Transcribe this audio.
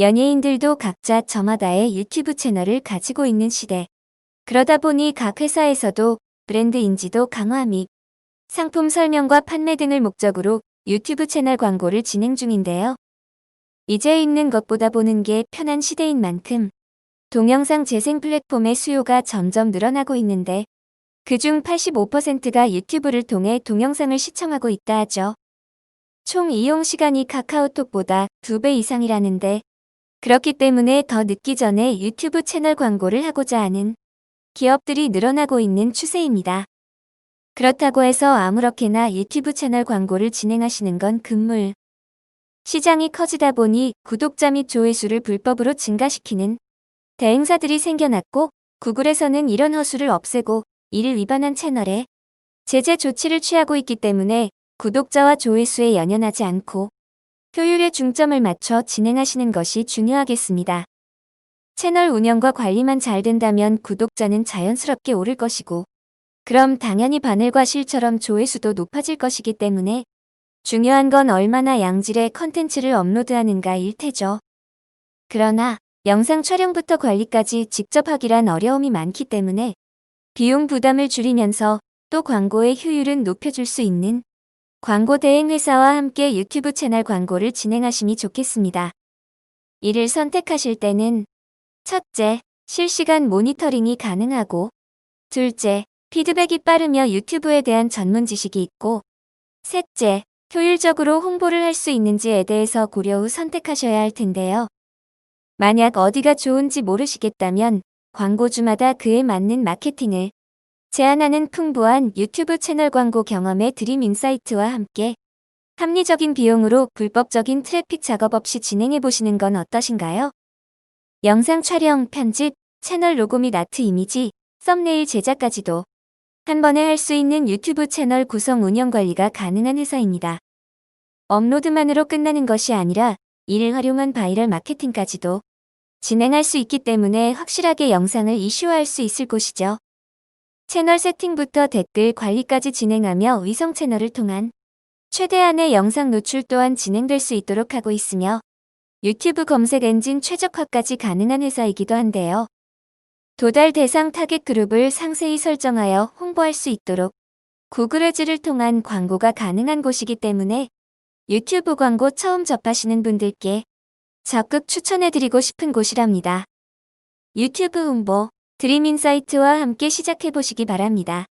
연예인들도 각자 저마다의 유튜브 채널을 가지고 있는 시대. 그러다 보니 각 회사에서도 브랜드 인지도 강화 및 상품 설명과 판매 등을 목적으로 유튜브 채널 광고를 진행 중인데요. 이제 읽는 것보다 보는 게 편한 시대인 만큼 동영상 재생 플랫폼의 수요가 점점 늘어나고 있는데 그중 85%가 유튜브를 통해 동영상을 시청하고 있다 하죠. 총 이용 시간이 카카오톡보다 2배 이상이라는데 그렇기 때문에 더 늦기 전에 유튜브 채널 광고를 하고자 하는 기업들이 늘어나고 있는 추세입니다. 그렇다고 해서 아무렇게나 유튜브 채널 광고를 진행하시는 건 금물. 시장이 커지다 보니 구독자 및 조회수를 불법으로 증가시키는 대행사들이 생겨났고 구글에서는 이런 허수를 없애고 이를 위반한 채널에 제재 조치를 취하고 있기 때문에 구독자와 조회수에 연연하지 않고 효율에 중점을 맞춰 진행하시는 것이 중요하겠습니다. 채널 운영과 관리만 잘 된다면 구독자는 자연스럽게 오를 것이고 그럼 당연히 바늘과 실처럼 조회수도 높아질 것이기 때문에 중요한 건 얼마나 양질의 컨텐츠를 업로드하는가 일 테죠. 그러나 영상 촬영부터 관리까지 직접 하기란 어려움이 많기 때문에 비용 부담을 줄이면서 또 광고의 효율은 높여줄 수 있는 광고 대행 회사와 함께 유튜브 채널 광고를 진행하심이 좋겠습니다. 이를 선택하실 때는 첫째, 실시간 모니터링이 가능하고 둘째, 피드백이 빠르며 유튜브에 대한 전문 지식이 있고 셋째, 효율적으로 홍보를 할 수 있는지에 대해서 고려 후 선택하셔야 할 텐데요. 만약 어디가 좋은지 모르시겠다면 광고주마다 그에 맞는 마케팅을 제안하는 풍부한 유튜브 채널 광고 경험의 드림 인사이트와 함께 합리적인 비용으로 불법적인 트래픽 작업 없이 진행해 보시는 건 어떠신가요? 영상 촬영, 편집, 채널 로고 및 아트 이미지, 썸네일 제작까지도 한 번에 할 수 있는 유튜브 채널 구성 운영 관리가 가능한 회사입니다. 업로드만으로 끝나는 것이 아니라 이를 활용한 바이럴 마케팅까지도 진행할 수 있기 때문에 확실하게 영상을 이슈화할 수 있을 곳이죠. 채널 세팅부터 댓글 관리까지 진행하며 위성 채널을 통한 최대한의 영상 노출 또한 진행될 수 있도록 하고 있으며 유튜브 검색 엔진 최적화까지 가능한 회사이기도 한데요. 도달 대상 타겟 그룹을 상세히 설정하여 홍보할 수 있도록 구글 애즈를 통한 광고가 가능한 곳이기 때문에 유튜브 광고 처음 접하시는 분들께 적극 추천해드리고 싶은 곳이랍니다. 유튜브 홍보 드림인사이트와 함께 시작해보시기 바랍니다.